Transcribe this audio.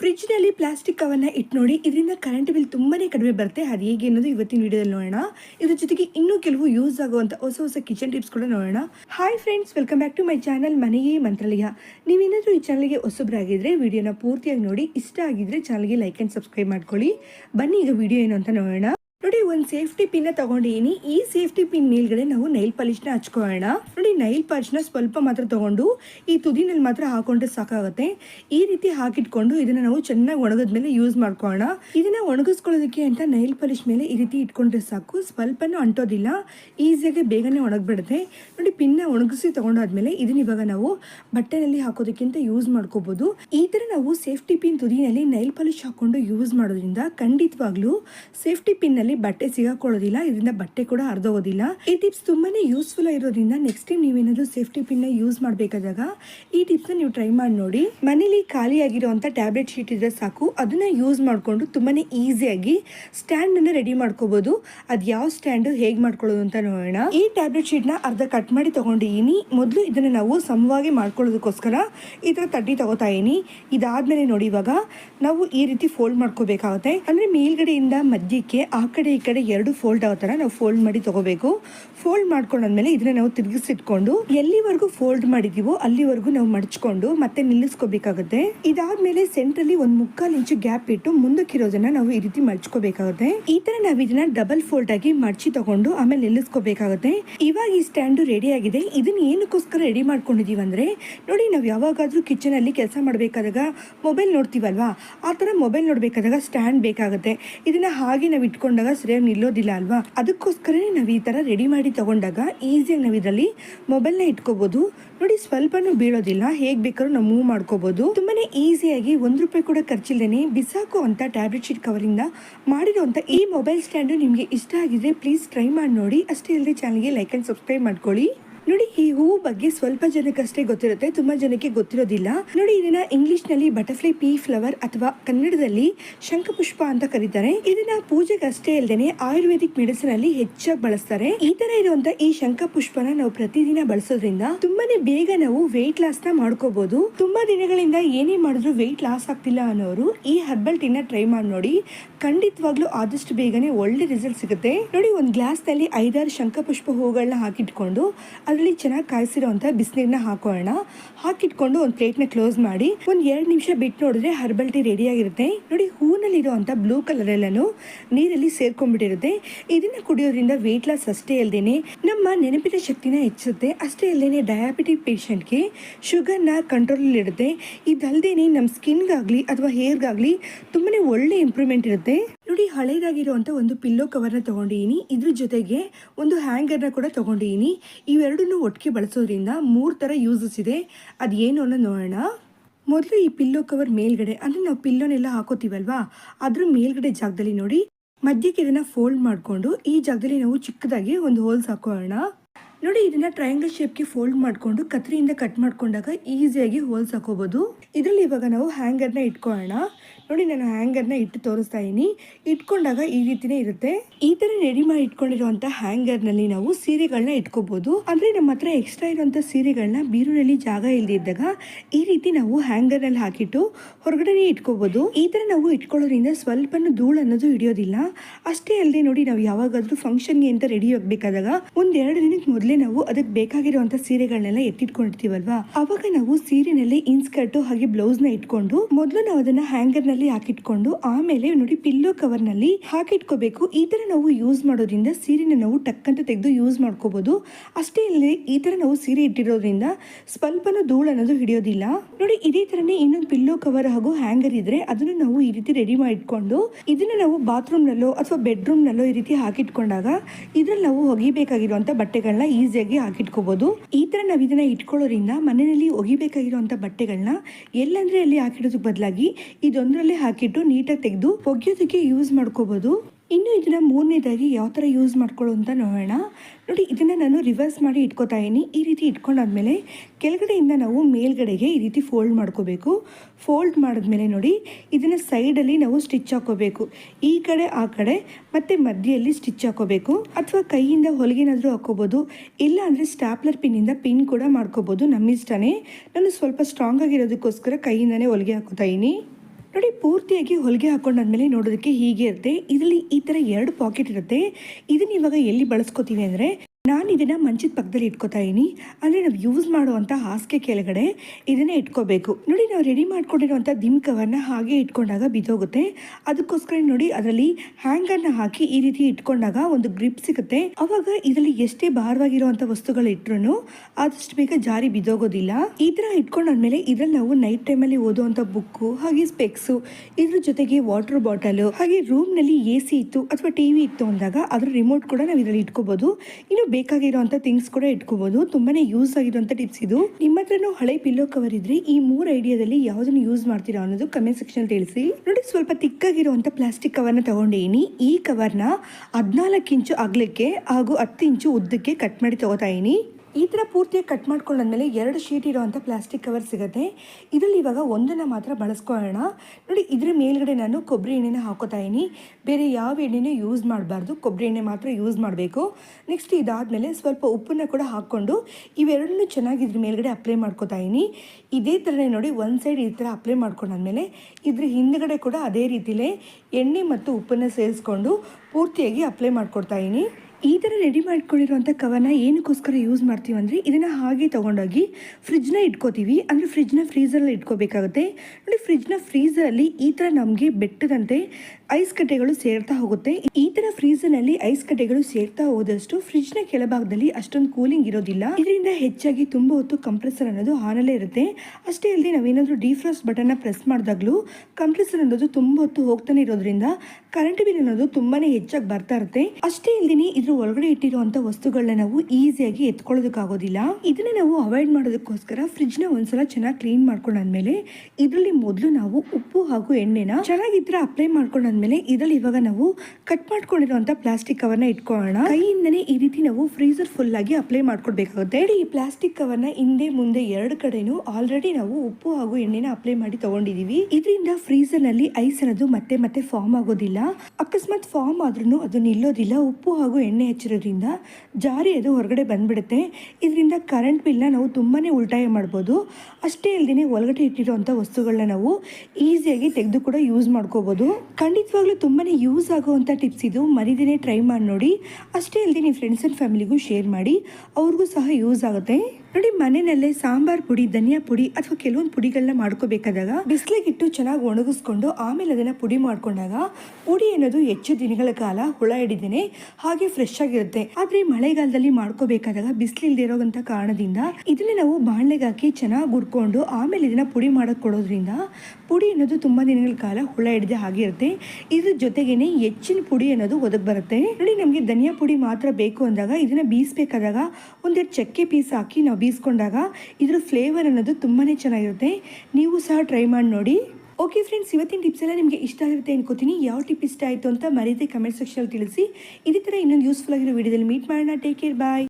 ಫ್ರಿಜ್ನಲ್ಲಿ plastic ಕವರ್ನ ಇಟ್ಟು ನೋಡಿ, ಇದರಿಂದ ಕರೆಂಟ್ ಬಿಲ್ ತುಂಬಾನೇ ಕಡಿಮೆ ಬರುತ್ತೆ. ಅದು ಹೇಗೆ ಅನ್ನೋದು ಇವತ್ತಿನ ವಿಡಿಯೋದಲ್ಲಿ ನೋಡೋಣ. ಇದ್ರ ಜೊತೆಗೆ ಇನ್ನೂ ಕೆಲವು ಯೂಸ್ ಆಗುವಂತ ಹೊಸ ಹೊಸ ಕಿಚನ್ ಟಿಪ್ಸ್ ಕೂಡ ನೋಡೋಣ. Hi friends welcome back to my channel Maneye Mantralaya. ನೀವೇನಾದರೂ ಈ ಚಾನಲ್ಗೆ ಹೊಸಬ್ರಾಗಿದ್ರೆ ವಿಡಿಯೋನ ಪೂರ್ತಿಯಾಗಿ ನೋಡಿ, ಇಷ್ಟ ಆಗಿದ್ರೆ ಚಾನಲ್ಗೆ ಲೈಕ್ ಅಂಡ್ ಸಬ್ಸ್ಕ್ರೈಬ್ ಮಾಡ್ಕೊಳ್ಳಿ. ಬನ್ನಿ ಈಗ ವಿಡಿಯೋ ಏನು ಅಂತ ನೋಡೋಣ. ನೋಡಿ, ಒಂದು ಸೇಫ್ಟಿ ಪಿನ್ ತಗೊಂಡಿದ್ದೀನಿ ಈ ಸೇಫ್ಟಿ ಪಿನ್ ಮೇಲ್ಗಡೆ ನಾವು ನೈಲ್ ಪಾಲಿಶ್ನ ಹಚ್ಕೊಳ್ಳೋಣ. ನೋಡಿ ನೈಲ್ ಪಾಲಿಶ್ನ ಸ್ವಲ್ಪ ಮಾತ್ರ ತಗೊಂಡು ಈ ತುದಿನಲ್ಲಿ ಮಾತ್ರ ಹಾಕೊಂಡ್ರೆ ಸಾಕಾಗುತ್ತೆ. ಈ ರೀತಿ ಹಾಕಿಟ್ಕೊಂಡು ಇದನ್ನ ನಾವು ಚೆನ್ನಾಗಿ ಒಣಗಿದ್ಮೇಲೆ ಯೂಸ್ ಮಾಡ್ಕೊಳ್ಳೋಣ. ಇದನ್ನ ಒಣಗಿಸ್ಕೊಳ್ಳೋದಕ್ಕೆ ಅಂತ ನೈಲ್ ಪಾಲಿಶ್ ಮೇಲೆ ಈ ರೀತಿ ಇಟ್ಕೊಂಡ್ರೆ ಸಾಕು. ಸ್ವಲ್ಪನೂ ಅಂಟೋದಿಲ್ಲ. ಈಸಿಯಾಗಿ ಬೇಗನೆ ಒಣಗ್ಬಿಡುತ್ತೆ. ನೋಡಿ ಪಿನ್ನ ಒಣಗಿಸಿ ತಗೊಂಡಾದ್ಮೇಲೆ ಇದನ್ನ ಇವಾಗ ನಾವು ಬಟ್ಟೆನಲ್ಲಿ ಹಾಕೋದಕ್ಕಿಂತ ಯೂಸ್ ಮಾಡ್ಕೋಬಹುದು ಈ ತರ ನಾವು ಸೇಫ್ಟಿ ಪಿನ್ ತುದಿನಲ್ಲಿ ನೈಲ್ ಪಾಲಿಶ್ ಹಾಕೊಂಡು ಯೂಸ್ ಮಾಡೋದ್ರಿಂದ ಖಂಡಿತವಾಗ್ಲೂ ಸೇಫ್ಟಿ ಪಿನ್ ಬಟ್ಟೆ ಸಿಗಾಕೊಳ್ಳೋದಿಲ್ಲ, ಇದರಿಂದ ಬಟ್ಟೆ ಕೂಡ ಹರಿದೋಗೋದಿಲ್ಲ. ಈ ಟಿಪ್ಸ್ ತುಂಬಾನೇ ಯೂಸ್ಫುಲ್ ಆಗಿರೋದ್ರಿಂದ ನೆಕ್ಸ್ಟ್ ಟೈಮ್ ನೀವೇನಾದ್ರು ಸೇಫ್ಟಿ ಪಿನ್ ಯೂಸ್ ಮಾಡಬೇಕಾದಾಗ ಈ ಟಿಪ್ಸ್ ನೀವು ಟ್ರೈ ಮಾಡಿ ನೋಡಿ. ಮನೇಲಿ ಖಾಲಿಯಾಗಿರುವಂತ ಟ್ಯಾಬ್ಲೆಟ್ ಶೀಟ್ ಇದ್ರೆ ಸಾಕು. ಅದನ್ನ ಯೂಸ್ ಮಾಡಿಕೊಂಡು ತುಂಬಾನೇ ಈಸಿಯಾಗಿ ಸ್ಟ್ಯಾಂಡ್ ಅನ್ನ ರೆಡಿ ಮಾಡ್ಕೋಬಹುದು ಅದ್ ಯಾವ ಸ್ಟ್ಯಾಂಡ್ ಹೇಗ್ ಮಾಡ್ಕೊಳ್ಳೋದು ಅಂತ ನೋಡೋಣ. ಈ ಟ್ಯಾಬ್ಲೆಟ್ ಶೀಟ್ನ ಅರ್ಧ ಕಟ್ ಮಾಡಿ ತಗೊಂಡಿದ್ದೀನಿ. ಮೊದಲು ಇದನ್ನ ನಾವು ಸಮವಾಗಿ ಮಾಡ್ಕೊಳ್ಳೋದಕ್ಕೋಸ್ಕರ ಈ ತರ ತಡ್ಡಿ ತಗೋತಾ ಇದೀನಿ ಇದಾದ್ಮೇಲೆ ನೋಡಿ ಇವಾಗ ನಾವು ಈ ರೀತಿ ಫೋಲ್ಡ್ ಮಾಡ್ಕೋಬೇಕಾಗುತ್ತೆ. ಅಂದ್ರೆ ಮೇಲ್ಗಡೆಯಿಂದ ಮಧ್ಯಕ್ಕೆ ಆ ಕಡೆ ಈ ಕಡೆ ಎರಡು ಫೋಲ್ಡ್ ಆಗೋ ತರ ನಾವು ಫೋಲ್ಡ್ ಮಾಡಿ ತಗೋಬೇಕು. ಫೋಲ್ಡ್ ಮಾಡ್ಕೊಂಡಾದ್ಮೇಲೆ ಇದನ್ನ ನಾವು ತಿರುಗಿಸಿಟ್ಕೊಂಡು ಎಲ್ಲಿವರೆಗೂ ಫೋಲ್ಡ್ ಮಾಡಿದೀವೋ ಅಲ್ಲಿವರೆಗೂ ನಾವು ಮಡಚ್ಕೊಂಡು ಮತ್ತೆ ನಿಲ್ಲಿಸ್ಕೋಬೇಕಾಗುತ್ತೆ. ಇದಾದ್ಮೇಲೆ ಸೆಂಟ್ರಲ್ಲಿ ಒಂದ್ ಮುಕ್ಕಾಲು ಇಂಚು ಗ್ಯಾಪ್ ಇಟ್ಟು ಮುಂದಕ್ಕಿರೋದನ್ನ ನಾವು ಈ ರೀತಿ ಮಡಚ್ಕೋಬೇಕಾಗುತ್ತೆ. ಈ ತರ ನಾವು ಇದನ್ನ ಡಬಲ್ ಫೋಲ್ಡ್ ಆಗಿ ಮಡಚಿ ತಗೊಂಡು ಆಮೇಲೆ ನಿಲ್ಲಿಸ್ಕೋಬೇಕಾಗುತ್ತೆ. ಇವಾಗ ಈ ಸ್ಟ್ಯಾಂಡ್ ರೆಡಿ ಆಗಿದೆ. ಇದನ್ನ ಏನಕ್ಕೋಸ್ಕರ ರೆಡಿ ಮಾಡ್ಕೊಂಡಿದೀವಿ ಅಂದ್ರೆ, ನೋಡಿ ನಾವು ಯಾವಾಗಾದ್ರೂ ಕಿಚನ್ ಅಲ್ಲಿ ಕೆಲಸ ಮಾಡಬೇಕಾದಾಗ ಮೊಬೈಲ್ ನೋಡ್ತೀವಲ್ವಾ? ಆ ತರ ಮೊಬೈಲ್ ನೋಡ್ಬೇಕಾದಾಗ ಸ್ಟ್ಯಾಂಡ್ ಬೇಕಾಗುತ್ತೆ. ಇದನ್ನ ಹಾಗೆ ನಾವು ಇಟ್ಕೊಂಡಾಗ ಸರಿಯಾಗಿ ನಿಲ್ಲೋದಿಲ್ಲ ಅಲ್ವಾ? ಅದಕ್ಕೋಸ್ಕರನೇ ನಾವು ಈ ತರ ರೆಡಿ ಮಾಡಿ ತಗೊಂಡಾಗ ಈಸಿಯಾಗಿ ನಾವು ಇದರಲ್ಲಿ ಮೊಬೈಲ್ನ ಇಟ್ಕೋಬಹುದು ನೋಡಿ ಸ್ವಲ್ಪನೂ ಬೀಳೋದಿಲ್ಲ, ಹೇಗೆ ಬೇಕಾದ್ರೂ ನಾವು ಮೂವ್ ಮಾಡ್ಕೋಬಹುದು ತುಂಬಾನೇ ಈಸಿಯಾಗಿ ಒಂದು ರೂಪಾಯಿ ಕೂಡ ಖರ್ಚಿಲ್ದೇನೆ ಬಿಸಾಕು ಅಂತ ಟ್ಯಾಬ್ಲೆಟ್ ಶೀಟ್ ಕವರಿಂದ ಮಾಡಿರುವಂತ ಈ ಮೊಬೈಲ್ ಸ್ಟ್ಯಾಂಡು ನಿಮಗೆ ಇಷ್ಟ ಆಗಿದ್ರೆ ಪ್ಲೀಸ್ ಟ್ರೈ ಮಾಡಿ ನೋಡಿ. ಅಷ್ಟೇ ಅಲ್ಲದೆ ಚಾನಲ್ಗೆ ಲೈಕ್ ಅಂಡ್ ಸಬ್ಸ್ಕ್ರೈಬ್ ಮಾಡ್ಕೊಳ್ಳಿ. ನೋಡಿ, ಈ ಹೂ ಬಗ್ಗೆ ಸ್ವಲ್ಪ ಜನಕ್ಕಷ್ಟೇ ಗೊತ್ತಿರುತ್ತೆ, ತುಂಬಾ ಜನಕ್ಕೆ ಗೊತ್ತಿರೋದಿಲ್ಲ. ನೋಡಿ, ಇದನ್ನ ಇಂಗ್ಲಿಷ್ನಲ್ಲಿ ಬಟರ್ಫ್ಲೈ ಪೀ ಫ್ಲವರ್ ಅಥವಾ ಕನ್ನಡದಲ್ಲಿ ಶಂಖಪುಷ್ಪ ಅಂತ ಕರೀತಾರೆ. ಇದನ್ನ ಪೂಜೆಗೆ ಅಷ್ಟೇ ಅಲ್ಲದೆ ಆಯುರ್ವೇದಿಕ್ ಮೆಡಿಸಿನ್ ಅಲ್ಲಿ ಹೆಚ್ಚಾಗಿ ಬಳಸ್ತಾರೆ. ಈ ತರ ಇರುವಂತ ಈ ಶಂಖಪುಷ್ಪನ ನಾವು ಪ್ರತಿದಿನ ಬಳಸೋದ್ರಿಂದ ತುಂಬಾನೇ ಬೇಗ ನಾವು ವೆಯ್ಟ್ ಲಾಸ್ನ ಮಾಡ್ಕೋಬಹುದು ತುಂಬಾ ದಿನಗಳಿಂದ ಏನೇ ಮಾಡಿದ್ರು ವೆಯ್ಟ್ ಲಾಸ್ ಆಗ್ತಿಲ್ಲ ಅನ್ನೋರು ಈ ಹರ್ಬಲ್ ಟೀನ ಟ್ರೈ ಮಾಡಿ ನೋಡಿ. ಖಂಡಿತವಾಗ್ಲೂ ಆದಷ್ಟು ಬೇಗನೆ ಒಳ್ಳೆ ರಿಸಲ್ಟ್ ಸಿಗುತ್ತೆ. ನೋಡಿ, ಒಂದ್ ಗ್ಲಾಸ್ನಲ್ಲಿ ಐದಾರು ಶಂಖಪುಷ್ಪ ಹೂಗಳನ್ನ ಹಾಕಿಟ್ಕೊಂಡು ಅದರಲ್ಲಿ ಚೆನ್ನಾಗಿ ಕಾಯಿಸಿರೋವಂಥ ಬಿಸಿನೀರನ್ನ ಹಾಕೋಣ ಹಾಕಿಟ್ಕೊಂಡು ಒಂದು ಪ್ಲೇಟ್ನ ಕ್ಲೋಸ್ ಮಾಡಿ, ಒಂದು ಎರಡು ನಿಮಿಷ ಬಿಟ್ಟು ನೋಡಿದ್ರೆ ಹರ್ಬಲ್ ಟೀ ರೆಡಿ ಆಗಿರುತ್ತೆ. ನೋಡಿ ಹೂನಲ್ಲಿರುವಂಥ ಬ್ಲೂ ಕಲರ್ ಎಲ್ಲಾನು ನೀರಲ್ಲಿ ಸೇರ್ಕೊಂಡ್ಬಿಟ್ಟಿರುತ್ತೆ. ಇದನ್ನ ಕುಡಿಯೋದ್ರಿಂದ ವೆಯ್ಟ್ ಲಾಸ್ ಅಷ್ಟೇ ಅಲ್ಲದೇನೆ ನಮ್ಮ ನೆನಪಿನ ಶಕ್ತಿನ ಹೆಚ್ಚುತ್ತೆ ಅಷ್ಟೇ ಅಲ್ಲದೇನೆ ಡಯಾಬಿಟಿಕ್ ಪೇಷಂಟ್ಗೆ ಶುಗರ್ನ ಕಂಟ್ರೋಲ್ ಇಡುತ್ತೆ ಇದಲ್ದೇನೆ ನಮ್ಮ ಸ್ಕಿನ್ಗಾಗಲಿ ಅಥವಾ ಹೇರ್ಗಾಗಲಿ ತುಂಬಾನೇ ಒಳ್ಳೆ ಇಂಪ್ರೂವ್ಮೆಂಟ್ ಇರುತ್ತೆ. ನೋಡಿ ಹಳೇದಾಗಿರುವಂಥ ಒಂದು ಪಿಲ್ಲೋ ಕವರ್ನ ತಗೊಂಡಿದ್ದೀನಿ ಇದ್ರ ಜೊತೆಗೆ ಒಂದು ಹ್ಯಾಂಗರ್ನ ಕೂಡ ತಗೊಂಡಿದ್ದೀನಿ ಇವೆರಡನ್ನು ಒಟ್ಟಿಗೆ ಬಳಸೋದ್ರಿಂದ ಮೂರು ಥರ ಯೂಸಸ್ ಇದೆ. ಅದು ಏನು ಅನ್ನೋ ನೋಡೋಣ. ಮೊದಲು ಈ ಪಿಲ್ಲೋ ಕವರ್ ಮೇಲ್ಗಡೆ, ಅಂದರೆ ನಾವು ಪಿಲ್ಲೋನೆಲ್ಲ ಹಾಕೋತೀವಲ್ವಾ? ಅದ್ರ ಮೇಲ್ಗಡೆ ಜಾಗದಲ್ಲಿ ನೋಡಿ, ಮಧ್ಯಕ್ಕೆ ಇದನ್ನ ಫೋಲ್ಡ್ ಮಾಡಿಕೊಂಡು ಈ ಜಾಗದಲ್ಲಿ ನಾವು ಚಿಕ್ಕದಾಗಿ ಒಂದು ಹೋಲ್ಸ್ ಹಾಕೋಣ. ನೋಡಿ, ಇದನ್ನ ಟ್ರಯಾಂಗಲ್ ಶೇಪ್ಗೆ ಫೋಲ್ಡ್ ಮಾಡಿಕೊಂಡು, ಕತ್ರಿಯಿಂದ ಕಟ್ ಮಾಡ್ಕೊಂಡಾಗ ಈಸಿಯಾಗಿ ಹೋಲ್ಸ್ ಹಾಕೋಬಹುದು ಇದರಲ್ಲಿ ಇವಾಗ ನಾವು ಹ್ಯಾಂಗರ್ನ ಇಟ್ಕೊಳ್ಳೋಣ. ನೋಡಿ, ನಾನು ಹ್ಯಾಂಗರ್ನ ಇಟ್ಟು ತೋರಿಸ್ತಾ ಇದೀನಿ. ಇಟ್ಕೊಂಡಾಗ ಈ ರೀತಿನೇ ಇರುತ್ತೆ. ಈ ತರ ರೆಡಿ ಮಾಡಿ ಇಟ್ಕೊಂಡಿರುವಂತ ಹ್ಯಾಂಗರ್ನಲ್ಲಿ ನಾವು ಸೀರೆಗಳನ್ನ ಇಟ್ಕೋಬಹುದು ಅಂದ್ರೆ ನಮ್ಮ ಹತ್ರ ಎಕ್ಸ್ಟ್ರಾ ಇರುವಂತ ಸೀರೆಗಳನ್ನ ಬೀರುನಲ್ಲಿ ಜಾಗ ಇಲ್ದಿದ್ದಾಗ ಈ ರೀತಿ ನಾವು ಹ್ಯಾಂಗರ್ನಲ್ಲಿ ಹಾಕಿಟ್ಟು ಹೊರಗಡೆನೆ ಇಟ್ಕೋಬಹುದು ಈ ತರ ನಾವು ಇಟ್ಕೊಳ್ಳೋದ್ರಿಂದ ಸ್ವಲ್ಪ ಧೂಳು ಅನ್ನೋದು ಹಿಡಿಯೋದಿಲ್ಲ. ಅಷ್ಟೇ ಅಲ್ಲದೆ ನೋಡಿ, ನಾವು ಯಾವಾಗಾದ್ರೂ ಫಂಕ್ಷನ್ಗೆ ಅಂತ ರೆಡಿ ಆಗ್ಬೇಕಾದಾಗ ಒಂದ್ ಎರಡು ದಿನಕ್ಕೆ ಮೊದಲೇ ನಾವು ಅದಕ್ಕೆ ಬೇಕಾಗಿರುವಂತ ಸೀರೆಗಳನ್ನೆಲ್ಲ ಎತ್ತಿಟ್ಕೊಂಡಿರ್ತೀವಲ್ವಾ? ಅವಾಗ ನಾವು ಸೀರೆನಲ್ಲಿ ಇನ್ಸ್ಕರ್ಟ್ ಹಾಗೆ ಬ್ಲೌಸ್ನ ಇಟ್ಕೊಂಡು ಮೊದಲು ನಾವು ಅದನ್ನ ಹ್ಯಾಂಗರ್ನಲ್ಲಿ ಹಾಕಿಟ್ಕೊಂಡು ಆಮೇಲೆ ನೋಡಿ ಪಿಲ್ಲೋ ಕವರ್ನಲ್ಲಿ ಹಾಕಿಟ್ಕೋಬೇಕು. ಈ ತರ ನಾವು ಯೂಸ್ ಮಾಡೋದ್ರಿಂದ ಸೀರೆನ ನಾವು ಟಕ್ ಅಂತ ತೆಗೆದು ಯೂಸ್ ಮಾಡ್ಕೋಬಹುದು ಅಷ್ಟೇ ಅಲ್ಲದೆ ಈ ತರ ನಾವು ಸೀರೆ ಇಟ್ಟಿರೋದ್ರಿಂದ ಸ್ವಲ್ಪನೂ ಧೂಳು ಅನ್ನೋದು ಹಿಡಿಯೋದಿಲ್ಲ. ನೋಡಿ ಇದೇ ತರನೇ ಇನ್ನೊಂದು ಪಿಲ್ಲೋ ಕವರ್ ಹಾಗೂ ಹ್ಯಾಂಗರ್ ಇದ್ರೆ ಅದನ್ನು ನಾವು ಈ ರೀತಿ ರೆಡಿ ಮಾಡಿಟ್ಕೊಂಡು ಇದನ್ನ ನಾವು ಬಾತ್ರೂಮ್ ನಲ್ಲೋ ಅಥವಾ ಬೆಡ್ರೂಮ್ ನಲ್ಲೋ ಈ ರೀತಿ ಹಾಕಿಟ್ಕೊಂಡಾಗ ಇದ್ರಲ್ಲಿ ನಾವು ಹೊಗಿಬೇಕಾಗಿರುವಂತ ಬಟ್ಟೆಗಳನ್ನ ಈಸಿಯಾಗಿ ಹಾಕಿಟ್ಕೋಬಹುದು ಈ ತರ ನಾವು ಇದನ್ನ ಇಟ್ಕೊಳ್ಳೋದ್ರಿಂದ ಮನೆಯಲ್ಲಿ ಒಗಿಬೇಕಾಗಿರುವಂತ ಬಟ್ಟೆಗಳನ್ನ ಎಲ್ಲಂದ್ರೆ ಅಲ್ಲಿ ಹಾಕಿಡೋದಕ್ಕೆ ಬದಲಾಗಿ ಇದೊಂದರಲ್ಲೇ ಹಾಕಿಟ್ಟು ನೀಟಾಗಿ ತೆಗೆದು ಒಗೆಯೋದಕ್ಕೆ ಯೂಸ್ ಮಾಡ್ಕೋಬಹುದು ಇನ್ನು ಇದನ್ನ ಮೂರನೇದಾಗಿ ಯಾವ ಥರ ಯೂಸ್ ಮಾಡ್ಕೊಳ್ಳೋ ಅಂತ ನೋಡೋಣ. ನೋಡಿ, ಇದನ್ನು ನಾನು ರಿವರ್ಸ್ ಮಾಡಿ ಇಟ್ಕೋತಾ ಇದೀನಿ ಈ ರೀತಿ ಇಟ್ಕೊಂಡಾದ್ಮೇಲೆ ಕೆಳಗಡೆಯಿಂದ ನಾವು ಮೇಲ್ಗಡೆಗೆ ಈ ರೀತಿ ಫೋಲ್ಡ್ ಮಾಡ್ಕೋಬೇಕು. ಫೋಲ್ಡ್ ಮಾಡಿದ್ಮೇಲೆ ನೋಡಿ, ಇದನ್ನು ಸೈಡಲ್ಲಿ ನಾವು ಸ್ಟಿಚ್ ಹಾಕೋಬೇಕು ಈ ಕಡೆ, ಆ ಕಡೆ, ಮತ್ತು ಮಧ್ಯೆಯಲ್ಲಿ ಸ್ಟಿಚ್ ಹಾಕೋಬೇಕು ಅಥವಾ ಕೈಯಿಂದ ಹೊಲಿಗೆನಾದರೂ ಹಾಕೋಬೋದು ಇಲ್ಲ ಅಂದರೆ ಸ್ಟ್ಯಾಪ್ಲರ್ ಪಿನ್ನಿಂದ ಪಿನ್ ಕೂಡ ಮಾಡ್ಕೋಬೋದು. ನಮ್ಮ ಇಷ್ಟನೇ ನಾನು ಸ್ವಲ್ಪ ಸ್ಟ್ರಾಂಗ್ ಆಗಿರೋದಕ್ಕೋಸ್ಕರ ಕೈಯಿಂದನೇ ಹೊಲಿಗೆ ಹಾಕೋತಾ ಇದೀನಿ ನೋಡಿ, ಪೂರ್ತಿಯಾಗಿ ಹೊಲಿಗೆ ಹಾಕೊಂಡಾದ್ಮೇಲೆ ನೋಡೋದಕ್ಕೆ ಹೀಗೆ ಇರುತ್ತೆ. ಇದರಲ್ಲಿ ಈ ತರ ಎರಡು ಪಾಕೆಟ್ ಇರುತ್ತೆ. ಇದನ್ನ ಇವಾಗ ಎಲ್ಲಿ ಬಳಸ್ಕೋತೀವಿ ಅಂದ್ರೆ ನಾನು ಇದನ್ನ ಮಂಚದ ಪಕ್ಕದಲ್ಲಿ ಇಟ್ಕೋತಾ ಇದ್ದೀನಿ ಅಂದರೆ ನಾವು ಯೂಸ್ ಮಾಡುವಂತ ಹಾಸಿಗೆ ಕೆಳಗಡೆ ಇದನ್ನ ಇಟ್ಕೋಬೇಕು. ನೋಡಿ, ನಾವು ರೆಡಿ ಮಾಡ್ಕೊಂಡಿರುವಂತ ದಿಮ್ ಕವರ್ನ ಹಾಗೆ ಇಟ್ಕೊಂಡಾಗ ಬಿದ್ದೋಗುತ್ತೆ. ಅದಕ್ಕೋಸ್ಕರ ನೋಡಿ, ಅದರಲ್ಲಿ ಹ್ಯಾಂಗರ್ನ ಹಾಕಿ ಈ ರೀತಿ ಇಟ್ಕೊಂಡಾಗ ಒಂದು ಗ್ರಿಪ್ ಸಿಗುತ್ತೆ. ಅವಾಗ ಇದರಲ್ಲಿ ಎಷ್ಟೇ ಭಾರವಾಗಿರುವಂಥ ವಸ್ತುಗಳು ಇಟ್ರು ಆದಷ್ಟು ಬೇಗ ಜಾರಿ ಬಿದ್ದೋಗೋದಿಲ್ಲ. ಈ ತರ ಇಟ್ಕೊಂಡಾದ್ಮೇಲೆ ಇದರಲ್ಲಿ ನಾವು ನೈಟ್ ಟೈಮಲ್ಲಿ ಓದುವಂತ ಬುಕ್ಕು, ಹಾಗೆ ಸ್ಪೆಕ್ಸು ಇದ್ರ ಜೊತೆಗೆ ವಾಟರ್ ಬಾಟಲ್ ಹಾಗೆ ರೂಮ್ನಲ್ಲಿ ಎ ಸಿ ಇತ್ತು ಅಥವಾ ಟಿವಿ ಇತ್ತು ಅಂದಾಗ ಅದರ ರಿಮೋಟ್ ಕೂಡ ನಾವು ಇದರಲ್ಲಿ ಇಟ್ಕೋಬೋದು. ಇನ್ನು ಬೇಕಾಗಿರುವಂತ ಥಿಂಗ್ಸ್ ಕೂಡ ಇಟ್ಕೋಬಹುದು ತುಂಬಾನೇ ಯೂಸ್ ಆಗಿರುವಂತ ಟಿಪ್ಸ್ ಇದು. ನಿಮ್ಮ ಹತ್ರನೂ ಹಳೆ ಪಿಲ್ಲೋ ಕವರ್ ಇದ್ರೆ ಈ ಮೂರ್ ಐಡಿಯಾದಲ್ಲಿ ಯಾವ್ದನ್ನ ಯೂಸ್ ಮಾಡ್ತೀರಾ ಅನ್ನೋದು ಕಮೆಂಟ್ ಸೆಕ್ಷನ್ ತಿಳಿಸಿ. ನೋಡಿ, ಸ್ವಲ್ಪ ತಿಕ್ಕಾಗಿರುವಂತ ಪ್ಲಾಸ್ಟಿಕ್ ಕವರ್ನ ತಗೊಂಡೇನಿ. ಈ ಕವರ್ನ ಹದಿನಾಲ್ಕು ಇಂಚು ಅಗ್ಲಕ್ಕೆ ಹಾಗೂ ಹತ್ತು ಇಂಚು ಉದ್ದಕ್ಕೆ ಕಟ್ ಮಾಡಿ ತಗೋತಾ ಇದೀನಿ. ಈ ಥರ ಪೂರ್ತಿಯಾಗಿ ಕಟ್ ಮಾಡ್ಕೊಂಡಾದ್ಮೇಲೆ ಎರಡು ಶೀಟ್ ಇರೋವಂಥ ಪ್ಲಾಸ್ಟಿಕ್ ಕವರ್ ಸಿಗುತ್ತೆ. ಇದರಲ್ಲಿ ಇವಾಗ ಒಂದನ್ನು ಮಾತ್ರ ಬಳಸ್ಕೊಳ್ಳೋಣ. ನೋಡಿ, ಇದರ ಮೇಲ್ಗಡೆ ನಾನು ಕೊಬ್ಬರಿ ಎಣ್ಣೆನ ಹಾಕೋತಾ ಇದೀನಿ. ಬೇರೆ ಯಾವ ಎಣ್ಣೆನೂ ಯೂಸ್ ಮಾಡಬಾರ್ದು. ಕೊಬ್ಬರಿ ಎಣ್ಣೆ ಮಾತ್ರ ಯೂಸ್ ಮಾಡಬೇಕು. ನೆಕ್ಸ್ಟ್ ಇದಾದಮೇಲೆ ಸ್ವಲ್ಪ ಉಪ್ಪನ್ನು ಕೂಡ ಹಾಕ್ಕೊಂಡು ಇವೆರಡನ್ನೂ ಚೆನ್ನಾಗಿ ಇದ್ರ ಮೇಲ್ಗಡೆ ಅಪ್ಲೈ ಮಾಡ್ಕೋತಾ ಇದ್ದೀನಿ ಇದೇ ಥರನೇ ನೋಡಿ, ಒಂದು ಸೈಡ್ ಈ ಥರ ಅಪ್ಲೈ ಮಾಡ್ಕೊಂಡಾದ್ಮೇಲೆ ಇದ್ರ ಹಿಂದ್ಗಡೆ ಕೂಡ ಅದೇ ರೀತಿಲೇ ಎಣ್ಣೆ ಮತ್ತು ಉಪ್ಪನ್ನು ಸೇರಿಸ್ಕೊಂಡು ಪೂರ್ತಿಯಾಗಿ ಅಪ್ಲೈ ಮಾಡ್ಕೊಡ್ತಾ ಇದೀನಿ. ಈ ಥರ ರೆಡಿ ಮಾಡ್ಕೊಂಡಿರುವಂಥ ಕವನ ಏನಕ್ಕೋಸ್ಕರ ಯೂಸ್ ಮಾಡ್ತೀವಿ ಅಂದರೆ ಇದನ್ನು ಹಾಗೆ ತೊಗೊಂಡೋಗಿ ಫ್ರಿಜ್ನ ಇಟ್ಕೋತೀವಿ. ಅಂದರೆ ಫ್ರಿಜ್ನ ಫ್ರೀಸರಲ್ಲಿ ಇಟ್ಕೋಬೇಕಾಗುತ್ತೆ. ನೋಡಿ ಫ್ರಿಜ್ನ ಫ್ರೀಸರಲ್ಲಿ ಈ ಥರ ನಮಗೆ ಬೆಟ್ಟದಂತೆ ಐಸ್ ಕಡ್ಡೆಗಳು ಸೇರ್ತಾ ಹೋಗುತ್ತೆ. ಈ ಥರ ಫ್ರೀಸರ್ನಲ್ಲಿ ಐಸ್ ಕಡ್ಡೆಗಳು ಸೇರ್ತಾ ಹೋದಷ್ಟು ಫ್ರಿಜ್ನ ಕೆಳಭಾಗದಲ್ಲಿ ಅಷ್ಟೊಂದು ಕೂಲಿಂಗ್ ಇರೋದಿಲ್ಲ. ಇದರಿಂದ ಹೆಚ್ಚಾಗಿ ತುಂಬ ಹೊತ್ತು ಕಂಪ್ರೆಸರ್ ಅನ್ನೋದು ಆನಲ್ಲೇ ಇರುತ್ತೆ. ಅಷ್ಟೇ ಅಲ್ಲದೆ ನಾವೇನಾದರೂ ಡಿಫ್ರಾಸ್ಟ್ ಬಟನ್ನ ಪ್ರೆಸ್ ಮಾಡಿದಾಗಲೂ ಕಂಪ್ರೆಸರ್ ಅನ್ನೋದು ತುಂಬ ಹೊತ್ತು ಹೋಗ್ತಾನೆ ಇರೋದ್ರಿಂದ ಕರೆಂಟ್ ಬಿಲ್ ಅನ್ನೋದು ತುಂಬಾನೇ ಹೆಚ್ಚಾಗಿ ಬರ್ತಾ ಇರುತ್ತೆ. ಅಷ್ಟೇ ಇಲ್ದಿನಿ ಇದ್ರ ಒಳಗಡೆ ಇಟ್ಟಿರುವಂತ ವಸ್ತುಗಳನ್ನ ನಾವು ಈಸಿಯಾಗಿ ಎತ್ಕೊಳ್ಳೋದಕ್ಕಾಗೋದಿಲ್ಲ. ಇದನ್ನ ನಾವು ಅವಾಯ್ಡ್ ಮಾಡೋದಕ್ಕೋಸ್ಕರ ಫ್ರಿಜ್ನ ಒಂದ್ಸಲ ಚೆನ್ನಾಗಿ ಕ್ಲೀನ್ ಮಾಡ್ಕೊಂಡಾದ್ಮೇಲೆ ಇದರಲ್ಲಿ ಮೊದಲು ನಾವು ಉಪ್ಪು ಹಾಗೂ ಎಣ್ಣೆನ ಚೆನ್ನಾಗಿದ್ರೆ ಅಪ್ಲೈ ಮಾಡ್ಕೊಂಡಾದ್ಮೇಲೆ ಇದರಲ್ಲಿ ಇವಾಗ ನಾವು ಕಟ್ ಮಾಡ್ಕೊಂಡಿರುವಂತ ಪ್ಲಾಸ್ಟಿಕ್ ಕವರ್ನ ಇಟ್ಕೊಳ್ಳೋಣ. ಕೈಯಿಂದನೇ ಈ ರೀತಿ ನಾವು ಫ್ರೀಸರ್ ಫುಲ್ ಆಗಿ ಅಪ್ಲೈ ಮಾಡ್ಕೊಡ್ಬೇಕಾಗುತ್ತೆ. ಹೇಳಿ ಈ ಪ್ಲಾಸ್ಟಿಕ್ ಕವರ್ನ ಹಿಂದೆ ಮುಂದೆ ಎರಡು ಕಡೆನೂ ಆಲ್ರೆಡಿ ನಾವು ಉಪ್ಪು ಹಾಗೂ ಎಣ್ಣೆನ ಅಪ್ಲೈ ಮಾಡಿ ತಗೊಂಡಿದೀವಿ. ಇದರಿಂದ ಫ್ರೀಸರ್ನಲ್ಲಿ ಐಸ್ ಅನ್ನೋದು ಮತ್ತೆ ಮತ್ತೆ ಫಾರ್ಮ್ ಆಗೋದಿಲ್ಲ. ಅಕಸ್ಮಾತ್ ಫಾರ್ಮ್ ಆದ್ರೂ ಅದು ನಿಲ್ಲೋದಿಲ್ಲ. ಉಪ್ಪು ಹಾಗೂ ಎಣ್ಣೆ ಹಚ್ಚಿರೋದ್ರಿಂದ ಜಾರಿ ಅದು ಹೊರಗಡೆ ಬಂದ್ಬಿಡುತ್ತೆ. ಇದರಿಂದ ಕರೆಂಟ್ ಬಿಲ್ನ ನಾವು ತುಂಬಾ ಉಳಿತಾಯ ಮಾಡ್ಬೋದು. ಅಷ್ಟೇ ಅಲ್ಲದೆ ಒಳಗಡೆ ಇಟ್ಟಿರೋವಂಥ ವಸ್ತುಗಳನ್ನ ನಾವು ಈಸಿಯಾಗಿ ತೆಗೆದು ಕೂಡ ಯೂಸ್ ಮಾಡ್ಕೋಬೋದು. ಖಂಡಿತವಾಗ್ಲೂ ತುಂಬಾ ಯೂಸ್ ಆಗೋವಂಥ ಟಿಪ್ಸ್ ಇದು. ಮರಿದಿನೇ ಟ್ರೈ ಮಾಡಿ ನೋಡಿ. ಅಷ್ಟೇ ಅಲ್ಲದೆ ನಿಮ್ಮ ಫ್ರೆಂಡ್ಸ್ ಆ್ಯಂಡ್ ಫ್ಯಾಮಿಲಿಗೂ ಶೇರ್ ಮಾಡಿ. ಅವ್ರಿಗೂ ಸಹ ಯೂಸ್ ಆಗುತ್ತೆ. ನೋಡಿ, ಮನೆಯಲ್ಲೇ ಸಾಂಬಾರ್ ಪುಡಿ, ಧನಿಯಾ ಪುಡಿ ಅಥವಾ ಕೆಲವೊಂದು ಪುಡಿಗಳನ್ನ ಮಾಡ್ಕೋಬೇಕಾದಾಗ ಬಿಸಿಲಿಗಿಟ್ಟು ಚೆನ್ನಾಗಿ ಒಣಗಿಸ್ಕೊಂಡು ಆಮೇಲೆ ಅದನ್ನ ಪುಡಿ ಮಾಡ್ಕೊಂಡಾಗ ಪುಡಿ ಅನ್ನೋದು ಹೆಚ್ಚು ದಿನಗಳ ಕಾಲ ಹುಳ ಹಿಡಿದೇನೆ ಹಾಗೆ ಫ್ರೆಶ್ ಆಗಿರುತ್ತೆ. ಆದ್ರೆ ಮಳೆಗಾಲದಲ್ಲಿ ಮಾಡ್ಕೋಬೇಕಾದಾಗ ಬಿಸಿಲಿಲ್ದೇ ಇರೋಂಥ ಕಾರಣದಿಂದ ಇದನ್ನ ನಾವು ಬಾಣಲೆಗೆ ಹಾಕಿ ಚೆನ್ನಾಗಿ ಹುರ್ಕೊಂಡು ಆಮೇಲೆ ಇದನ್ನ ಪುಡಿ ಮಾಡಕ್ ಕೊಡೋದ್ರಿಂದ ಪುಡಿ ಅನ್ನೋದು ತುಂಬಾ ದಿನಗಳ ಕಾಲ ಹುಳ ಹಿಡಿದೆ ಹಾಗೆ ಇರುತ್ತೆ. ಇದ್ರ ಜೊತೆಗೇನೆ ಹೆಚ್ಚಿನ ಪುಡಿ ಅನ್ನೋದು ಒದಗ್ ಬರುತ್ತೆ. ನೋಡಿ, ನಮಗೆ ಧನಿಯಾ ಪುಡಿ ಮಾತ್ರ ಬೇಕು ಅಂದಾಗ ಇದನ್ನ ಬೀಸ್ಬೇಕಾದಾಗ ಒಂದೆರಡು ಚಕ್ಕೆ ಪೀಸ್ ಹಾಕಿ ನಾವು ಬೀಸ್ಕೊಂಡಾಗ ಇದ್ರ ಫ್ಲೇವರ್ ಅನ್ನೋದು ತುಂಬಾನೇ ಚೆನ್ನಾಗಿರುತ್ತೆ. ನೀವು ಸಹ ಟ್ರೈ ಮಾಡಿ ನೋಡಿ. ಓಕೆ ಫ್ರೆಂಡ್ಸ್ ಇವತ್ತಿನ ಟಿಪ್ಸ್ ಎಲ್ಲ ನಿಮಗೆ ಇಷ್ಟ ಆಗಿರುತ್ತೆ ಅನ್ಕೋತೀನಿ. ಯಾವ ಟಿಪ್ ಇಷ್ಟ ಆಯಿತು ಅಂತ ಮರೀದೆ ಕಮೆಂಟ್ ಸೆಕ್ಷನ್ ತಿಳಿಸಿ. ಇದೇ ಥರ ಇನ್ನೊಂದು ಯೂಸ್ಫುಲ್ ಆಗಿರೋ ವಿಡಿಯೋದಲ್ಲಿ ಮೀಟ್ ಮಾಡೋಣ. Take care bye